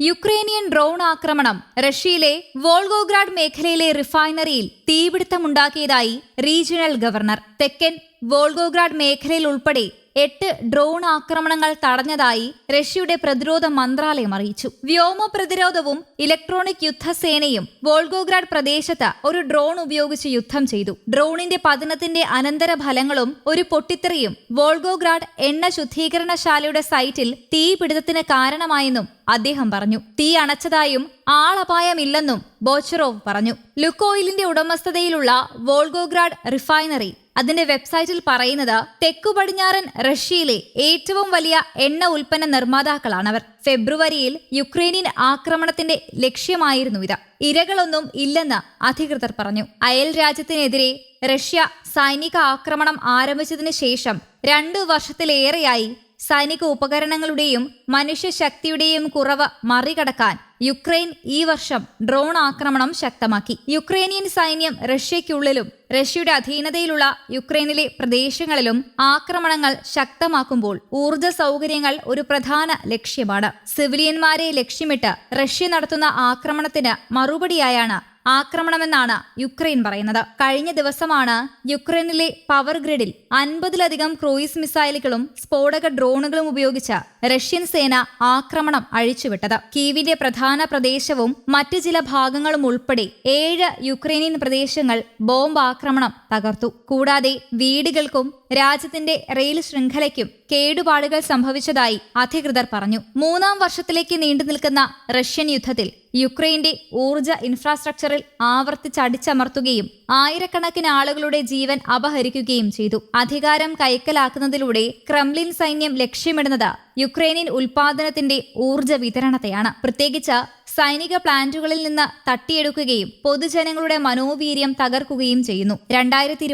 Ukrainian drone ആക്രമണം റഷ്യയിലെ Volgograd മേഖലയിലെ റിഫൈനറിയിൽ തീപിടുത്തമുണ്ടാക്കിയതായി റീജിയണൽ ഗവർണർ. തെക്കൻ വോൾഗോഗ്രാഡ് മേഖലയിൽ ഉൾപ്പെടെ എട്ട് ഡ്രോൺ ആക്രമണങ്ങൾ തടഞ്ഞതായി റഷ്യയുടെ പ്രതിരോധ മന്ത്രാലയം അറിയിച്ചു. വ്യോമ പ്രതിരോധവും ഇലക്ട്രോണിക് യുദ്ധസേനയും വോൾഗോഗ്രാഡ് പ്രദേശത്ത് ഒരു ഡ്രോൺ ഉപയോഗിച്ച് യുദ്ധം ചെയ്തു. ഡ്രോണിന്റെ പതനത്തിന്റെ അനന്തരഫലങ്ങളും ഒരു പൊട്ടിത്തെറിയും വോൾഗോഗ്രാഡ് എണ്ണ ശുദ്ധീകരണശാലയുടെ സൈറ്റിൽ തീപിടുത്തത്തിന് കാരണമായെന്നും അദ്ദേഹം പറഞ്ഞു. തീ അണച്ചതായും ആളപായമില്ലെന്നും ബോച്ചറോവ് പറഞ്ഞു. ലുക്കോയിലിന്റെ ഉടമസ്ഥതയിലുള്ള വോൾഗോഗ്രാഡ് റിഫൈനറി അതിന്റെ വെബ്സൈറ്റിൽ പറയുന്നത് തെക്കു പടിഞ്ഞാറൻ റഷ്യയിലെ ഏറ്റവും വലിയ എണ്ണ ഉൽപ്പന്ന നിർമ്മാതാക്കളാണവർ. ഫെബ്രുവരിയിൽ യുക്രൈനിയൻ ആക്രമണത്തിന്റെ ലക്ഷ്യമായിരുന്നു ഇത്. ഇരകളൊന്നും ഇല്ലെന്ന് അധികൃതർ പറഞ്ഞു. അയൽ രാജ്യത്തിനെതിരെ റഷ്യ സൈനിക ആക്രമണം ആരംഭിച്ചതിന് ശേഷം രണ്ടു വർഷത്തിലേറെയായി സൈനിക ഉപകരണങ്ങളുടെയും മനുഷ്യശക്തിയുടെയും കുറവ് മറികടക്കാൻ യുക്രൈൻ ഈ വർഷം ഡ്രോൺ ആക്രമണം ശക്തമാക്കി. യുക്രൈനിയൻ സൈന്യം റഷ്യയ്ക്കുള്ളിലും റഷ്യയുടെ അധീനതയിലുള്ള യുക്രൈനിലെ പ്രദേശങ്ങളിലും ആക്രമണങ്ങൾ ശക്തമാക്കുമ്പോൾ ഊർജ സൗകര്യങ്ങൾ ഒരു പ്രധാന ലക്ഷ്യമാണ്. സിവിലിയന്മാരെ ലക്ഷ്യമിട്ട് റഷ്യ നടത്തുന്ന ആക്രമണത്തിന് മറുപടിയായാണ് ആക്രമണമെന്നാണ് യുക്രൈൻ പറയുന്നത്. കഴിഞ്ഞ ദിവസമാണ് യുക്രൈനിലെ പവർ ഗ്രിഡിൽ അൻപതിലധികം ക്രൂയിസ് മിസൈലുകളും സ്ഫോടക ഡ്രോണുകളും ഉപയോഗിച്ച് റഷ്യൻ സേന ആക്രമണം അഴിച്ചുവിട്ടത്. കീവിന്റെ പ്രധാന പ്രദേശവും മറ്റ് ചില ഭാഗങ്ങളും ഉൾപ്പെടെ ഏഴ് യുക്രൈനിയൻ പ്രദേശങ്ങൾ ബോംബ് ആക്രമണം തകർത്തു. കൂടാതെ വീടുകൾക്കും രാജ്യത്തിന്റെ റെയിൽ ശൃംഖലയ്ക്കും കേടുപാടുകൾ സംഭവിച്ചതായി അധികൃതർ പറഞ്ഞു. മൂന്നാം വർഷത്തിലേക്ക് നീണ്ടു നിൽക്കുന്ന റഷ്യൻ യുദ്ധത്തിൽ യുക്രൈന്റെ ഊർജ ഇൻഫ്രാസ്ട്രക്ചറിൽ ആവർത്തിച്ചടിച്ചമർത്തുകയും ആയിരക്കണക്കിന് ആളുകളുടെ ജീവൻ അപഹരിക്കുകയും ചെയ്തു. അധികാരം കൈക്കലാക്കുന്നതിലൂടെ ക്രെംലിൻ സൈന്യം ലക്ഷ്യമിടുന്നത് യുക്രൈനിൽ ഉൽപാദനത്തിന്റെ ഊർജ വിതരണത്തെയാണ്. പ്രത്യേകിച്ച് സൈനിക പ്ലാന്റുകളിൽ നിന്ന് തട്ടിയെടുക്കുകയും പൊതുജനങ്ങളുടെ മനോവീര്യം തകർക്കുകയും ചെയ്യുന്നു. രണ്ടായിരത്തി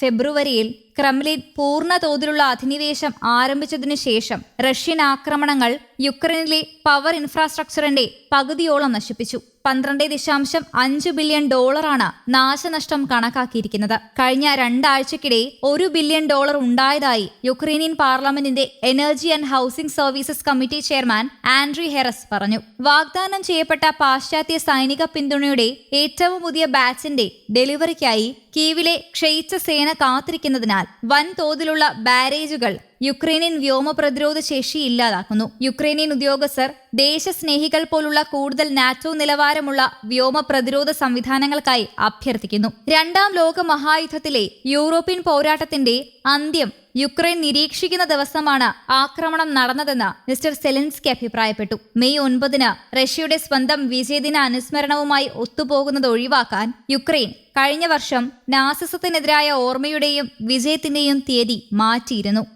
ഫെബ്രുവരിയിൽ ക്രെംലിൻ പൂർണ തോതിലുള്ള അധിനിവേശം ആരംഭിച്ചതിനു ശേഷം റഷ്യൻ ആക്രമണങ്ങൾ യുക്രൈനിലെ പവർ ഇൻഫ്രാസ്ട്രക്ചറിന്റെ പകുതിയോളം നശിപ്പിച്ചു. പന്ത്രണ്ട് ദശാംശം അഞ്ച് ബില്യൺ ഡോളറാണ് നാശനഷ്ടം കണക്കാക്കിയിരിക്കുന്നത്. കഴിഞ്ഞ രണ്ടാഴ്ചക്കിടെ ഒരു ബില്യൺ ഡോളർ ഉണ്ടായതായി യുക്രൈനിയൻ പാർലമെന്റിന്റെ energy and housing services committee chairman Andriy Gerus പറഞ്ഞു. വാഗ്ദാനം ചെയ്യപ്പെട്ട പാശ്ചാത്യ സൈനിക പിന്തുണയുടെ ഏറ്റവും പുതിയ ബാച്ചിന്റെ ഡെലിവറിക്കായി കീവിലെ ക്ഷയിച്ച സേന കാത്തിരിക്കുന്നതിനാൽ വൻതോതിലുള്ള ബാരേജുകൾ യുക്രൈനിയൻ വ്യോമ പ്രതിരോധ ശേഷി ഇല്ലാതാക്കുന്നു. യുക്രൈനിയൻ ഉദ്യോഗസ്ഥർ ദേശസ്നേഹികൾ പോലുള്ള കൂടുതൽ നാറ്റോ നിലവാരമുള്ള വ്യോമ പ്രതിരോധ സംവിധാനങ്ങൾക്കായി അഭ്യർത്ഥിക്കുന്നു. രണ്ടാം ലോക മഹായുദ്ധത്തിലെ യൂറോപ്യൻ പോരാട്ടത്തിന്റെ അന്ത്യം യുക്രൈൻ നിരീക്ഷിക്കുന്ന ദിവസമാണ് ആക്രമണം നടന്നതെന്ന് മിസ്റ്റർ സെലൻസ്കി അഭിപ്രായപ്പെട്ടു. മെയ് ഒൻപതിന് റഷ്യയുടെ സ്വന്തം വിജയദിന അനുസ്മരണവുമായി ഒത്തുപോകുന്നത് ഒഴിവാക്കാൻ യുക്രൈൻ കഴിഞ്ഞ വർഷം നാസിസത്തിനെതിരായ ഓർമ്മയുടെയും വിജയത്തിന്റെയും തീയതി മാറ്റിയിരുന്നു.